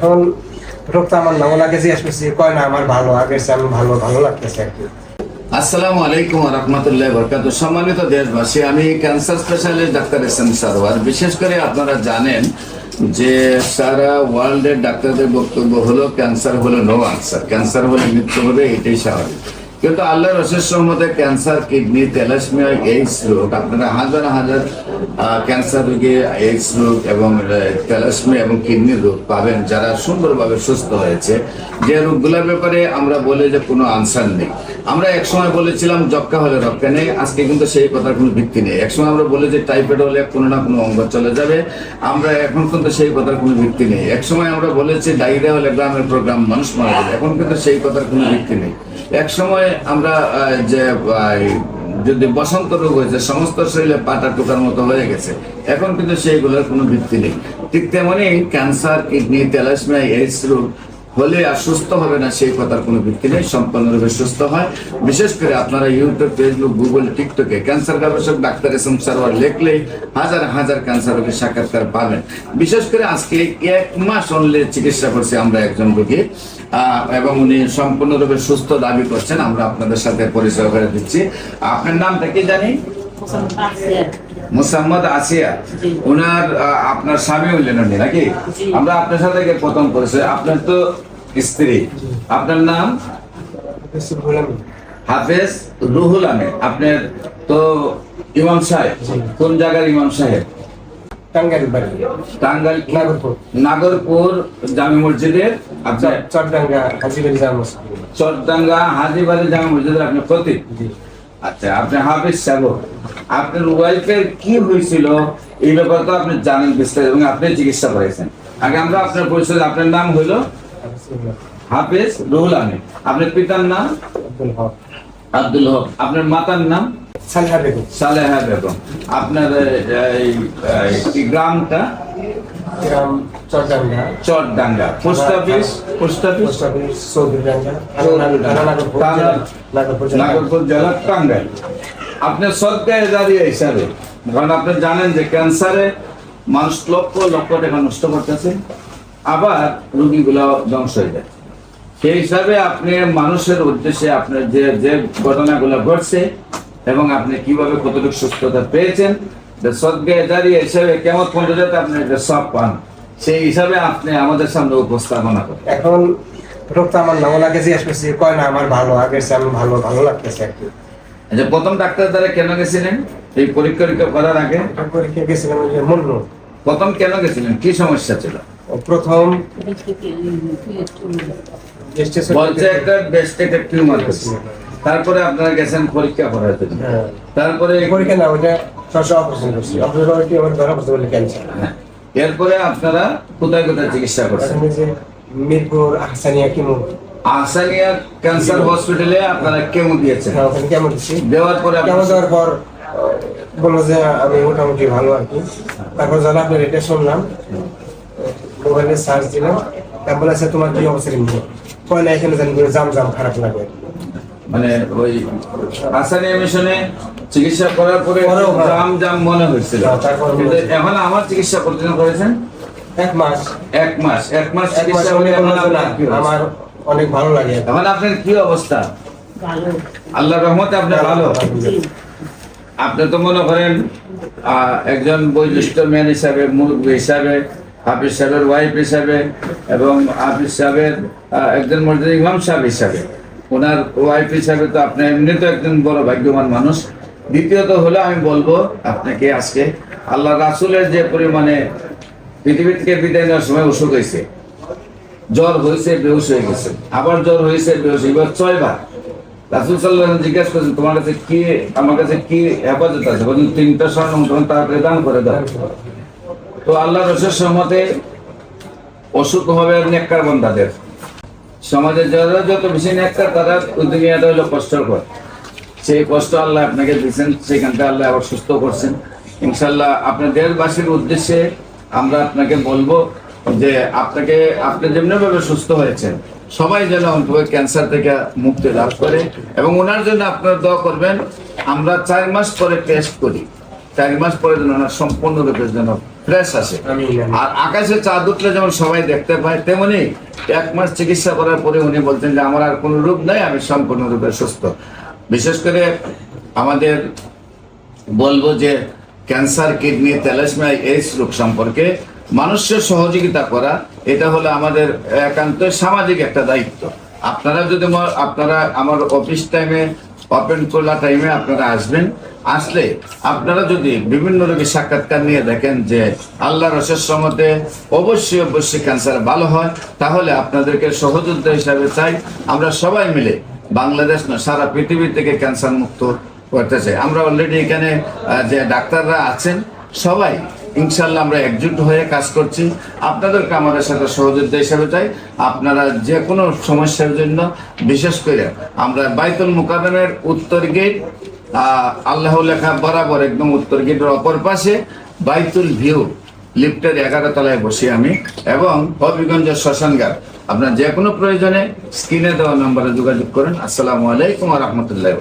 এখন রক্ত আমার নাও লাগে জিজ্ঞেস কয় না, আমার ভালো আগেছে আমি ভালো ভালো লাগতেছে আর আসসালামু আলাইকুম রহমতুল্লাহ বরকাত সম্মানিত দেশবাসী, আমি cancer specialist doctor S M Sarwar বিশেষ করে আপনারা জানেন যে সারা ওয়ার্ল্ডের ডাক্তারদের বক্তব্য হলো ক্যান্সার হলো নো আনসার ক্যান্সার হলে মৃত্যু হবে এটাই স্বাভাবিক। কিন্তু আল্লাহর অশেষ মধ্যে ক্যান্সার কিডনি তেলাসমিয়া এইডস রোগ, আপনারা হাজার হাজার ক্যান্সার রোগী এইডস রোগ এবং তেলাসমিয়া এবং কিডনি রোগ পাবেন যারা সুন্দরভাবে সুস্থ হয়েছে। যে রোগগুলোর ব্যাপারে আমরা বলে যে কোনো আনসার নেই। আমরা একসময় বলেছিলাম, যক্কা হলে রক্ষা নেই, আজকে কিন্তু সেই কথার কোনো ভিত্তি নেই। একসময় আমরা বলে যে টাইফয়েড হলে কোনো না কোনো অঙ্গ চলে যাবে, আমরা এখন কিন্তু সেই কথার কোনো ভিত্তি নেই। একসময় আমরা বলেছি, ডায়রিয়া হলে গ্রামের প্রোগ্রাম মানুষ মারা যাবে, এখন কিন্তু সেই কথার কোনো ভিত্তি নেই। একসময় আমরা যে যদি বসন্ত রোগ হয়েছে, সমস্ত শরীরে পাটা টোকার মতো হয়ে গেছে, এখন কিন্তু সেইগুলোর কোনো ভিত্তি নেই। ঠিক তেমনি ক্যান্সার কিডনি তেলাসমিয়া এইডস রোগ হলে আর সুস্থ হবে না, সেই কথার কোনো ভিত্তি নেই, সম্পূর্ণরূপে সুস্থ হয়। বিশেষ করে আপনারা ইউটিউব ফেসবুক গুগল টিকটকে ক্যান্সার গবেষক ডাক্তার এস এম সারওয়ার লেখলেই হাজার হাজার ক্যান্সার রোগীর সাক্ষাৎকার পাবেন। বিশেষ করে আজকে এক মাস অনলি চিকিৎসা করছি আমরা একজন রোগী এবং উনি সম্পূর্ণরূপে সুস্থ দাবি করছেন, আমরা আপনাদের সাথে পরিচয় করে দিচ্ছি। আপনার নামটা কি জানি? মুসাম্মদ আসিয়া ওনার আপনার স্বামী হইলেন উনি নাকি? আমরা আপনার সাথে প্রথম পরিচয় আপনার তো স্ত্রী। আপনার নাম? হাফেজ রুহুল আমিন। আপনার তো ইমাম সাহেব। কোন জায়গার ইমাম সাহেব? টাঙ্গাইল নাগরপুর। নাগরপুর জামি মসজিদের? আপনার চটডাঙ্গা হাজিবাড়ি জামা চরদাঙ্গা হাজিবাড়ি জামি মসজিদের আপনি আচ্ছা আপনি হাফিজ সাহেব আপনার ওয়াইফের কি হয়েছিল? এই ব্যাপারে তো আপনি জানেন বিস্তারিত এবং আপনি চিকিৎসা করেছেন। আগে আমরা আপনার পরিচয় আপনার নাম হলো? হাফিজ রুহুল আমিন। আপনার পিতার নাম? আব্দুল হক। আপনার মাতার নাম? সালহা বেগম। সালেহা বেগম। আপনার গ্রামটা? গ্রাম Chatdanga Chardanga. Post office post office post office Chowdhurydanga. Nagarpur জেলা। টাঙ্গাইল। আপনার সরকারি দাঁড়িয়ে হিসাবে কারণ আপনি জানেন যে ক্যান্সারে মানুষ লক্ষ লক্ষ টাকা নষ্ট করতেছে আবার রোগীগুলো ধ্বংস হয়ে যায় সেই হিসাবে আপনি মানুষের উদ্দেশ্যে আপনার যে যে ঘটনাগুলো ঘটছে এবং আপনি কীভাবে কতটুকু সুস্থতা পেয়েছেন সদ্গায় দাঁড়িয়ে হিসাবে কেমন পর্যন্ত যাতে আপনি সব পান সেই হিসাবে আপনি আমাদের সামনে উপস্থাপনা করেন। এখন রোগটা আমার নাও লাগে জিজ্ঞেস করছি কয় না আমার ভালো আগেছে আমি ভালো ভালো লাগতেছে আর কি। আচ্ছা প্রথম ডাক্তার দ্বারা কেন গেছিলেন? এই পরীক্ষা করার আগে? পরীক্ষা গেছিলাম ওই যে মন্নু। প্রথম কেন গেছিলেন? কি সমস্যা ছিল? প্রথম বলছে একটা বেস্ট একটা টিউমার তারপরে আপনারা গেছেন পরীক্ষা করার জন্য। হ্যাঁ। তারপরে পরীক্ষা না অপারেশন করছি। অপারেশন কি আমার ধরা পড়তে বলে ক্যান্সার। এরপরে আপনারা কোথায় কোথায় চিকিৎসা করছেন? মিরপুর আহসানিয়া কিমু। আহসানিয়া ক্যান্সার হসপিটালে আপনারা কেমন দিয়েছেন? হ্যাঁ, ওখানে কেমন দিচ্ছি। দেওয়ার পরে আপনার- দেওয়ার পর বলল যে আমি মোটামুটি ভালো আর কি তারপর যখন আপনার এটা শুনলাম মোবাইলে সার্চ দিলাম তারপর আছে তোমার কি অবস্থা? কয় না এখানে জানি জাম জাম খারাপ লাগে মানে ওই আহসানিয়া মিশনে চিকিৎসা করার পরে। জাম জাম মনে হয়েছিল হ্যাঁ। এখন আমার চিকিৎসা কতদিন করেছেন? এক মাস। এক মাস। এক মাস চিকিৎসা হলে আপনার আমার অনেক ভালো লাগে। এখন আপনার কি অবস্থা? ভালো। আল্লাহ রহমতে আপনি ভালো আপনি তো মনে করেন আহ, একজন বয়োজ্যেষ্ঠ ম্যান হিসাবে মুরব্বী হিসাবে হাফিজ সাহেবের ওয়াইফ হিসাবে এবং হাফিজ সাহেবের আহ, একজন মসজিদ ইমাম সাহেব হিসাবে। ওনার ওয়াইফ হিসাবে তো আপনি এমনি তো একজন বড় ভাগ্যবান মানুষ। দ্বিতীয়ত হলো আমি বলব আপনাকে আজকে, আল্লাহ রাসুলের যে পরিমাণে পৃথিবী থেকে বিদায় নেওয়ার সময় অসুখ হয়েছে, জ্বর হয়েছে, বেহুশ হয়ে গেছে, আবার জ্বর হয়েছে, বেহুশ, এবার ছয়বার। রাসুল সাল্লাহ জিজ্ঞাসা করছেন, তোমার কাছে কি, আমার কাছে কি হেফাজত আছে? বলছেন, তিনটা স্বর্ণ তখন তাড়াতাড়ি দান করে দাও। তো আল্লাহ রসের সহমতে অসুখ হবে নেককার বন্ধাদের সমাজে যারা যত বেশি নেককার, তারা দুনিয়াটা হলো কষ্টকর সেই কষ্ট আল্লাহ আপনাকে দিয়েছেন সেখানটা আল্লাহ আবার সুস্থ করছেন। ইনশাল্লাহ আপনার দেশবাসীর উদ্দেশ্যে আমরা আপনাকে বলব যে আপনাকে, আপনি যেমনি ভাবে সুস্থ হয়েছেন, সবাই যেন অন্তত ক্যান্সার থেকে মুক্তি লাভ করে এবং ওনার জন্য আপনারা দোয়া করবেন, আমরা চার মাস পরে টেস্ট করি। চার মাস পরে যেন ওনার সম্পূর্ণরূপে যেন ফ্রেশ আসে আর আকাশে চাঁদ উঠলে যেমন সবাই দেখতে পায় তেমনি এক মাস চিকিৎসা করার পরে উনি বলতেন যে আমার আর কোনো রোগ নাই আমি সম্পূর্ণরূপে সুস্থ। বিশেষ করে আমাদের বলব যে ক্যান্সার কিডনি তেলাসমিয়া এইডস রোগ সম্পর্কে মানুষের সহযোগিতা করা এটা হলো আমাদের একান্ত সামাজিক একটা দায়িত্ব। আপনারা যদি আপনারা আমার অফিস টাইমে ওপেন খোলা টাইমে আপনারা আসবেন আসলে আপনারা যদি বিভিন্ন রোগীর সাক্ষাৎকার নিয়ে দেখেন যে আল্লাহ রসের সমতে অবশ্যই অবশ্যই ক্যান্সার ভালো হয়, তাহলে আপনাদেরকে সহযোগিতা হিসাবে চাই। আমরা সবাই মিলে বাংলাদেশ না সারা পৃথিবী থেকে ক্যান্সার মুক্ত করতে চাই। আমরা অলরেডি এখানে যে ডাক্তাররা আছেন, সবাই ইনশাল্লাহ আমরা একজুট হয়ে কাজ করছি। আপনাদেরকে আমাদের সাথে সহযোগিতা হিসেবে চাই। আপনারা যে কোনো সমস্যার জন্য, বিশেষ করে আমরা বাইতুল মুকাদমের উত্তর গেট আল্লাহ লেখা বরাবর একদম উত্তর গেটের অপর পাশে বাইতুল ভিউ, লিফটের এগারো তলায় বসি আমি, এবং হবিগঞ্জ শ্মশানঘাট। আপনার যে কোনো প্রয়োজনে স্ক্রিনে দেওয়া নম্বরে যোগাযোগ করেন। আসসালামু আলাইকুম রহমতুল্লাহ